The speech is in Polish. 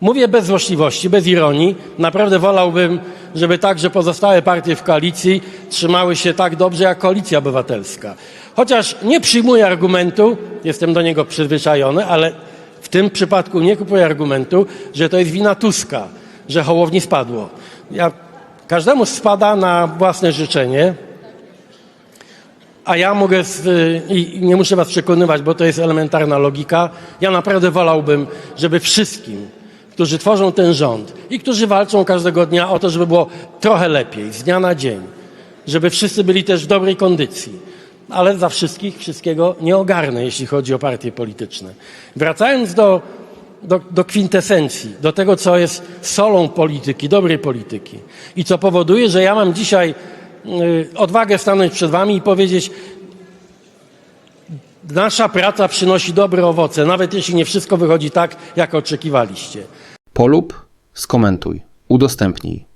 Mówię bez złośliwości, bez ironii. Naprawdę wolałbym, żeby także pozostałe partie w koalicji trzymały się tak dobrze jak Koalicja Obywatelska. Chociaż nie przyjmuję argumentu, jestem do niego przyzwyczajony, ale w tym przypadku nie kupuję argumentu, że to jest wina Tuska, że Hołowni spadło. Ja, każdemu spada na własne życzenie, a ja mogę, z, i nie muszę was przekonywać, bo to jest elementarna logika, ja naprawdę wolałbym, żeby wszystkim, którzy tworzą ten rząd i którzy walczą każdego dnia o to, żeby było trochę lepiej, z dnia na dzień, żeby wszyscy byli też w dobrej kondycji. Ale za wszystkich wszystkiego nie ogarnę, jeśli chodzi o partie polityczne. Wracając do, do, do kwintesencji, do tego, co jest solą polityki, dobrej polityki i co powoduje, że ja mam dzisiaj y, odwagę stanąć przed wami i powiedzieć, nasza praca przynosi dobre owoce, nawet jeśli nie wszystko wychodzi tak, jak oczekiwaliście. Polub, skomentuj, udostępnij.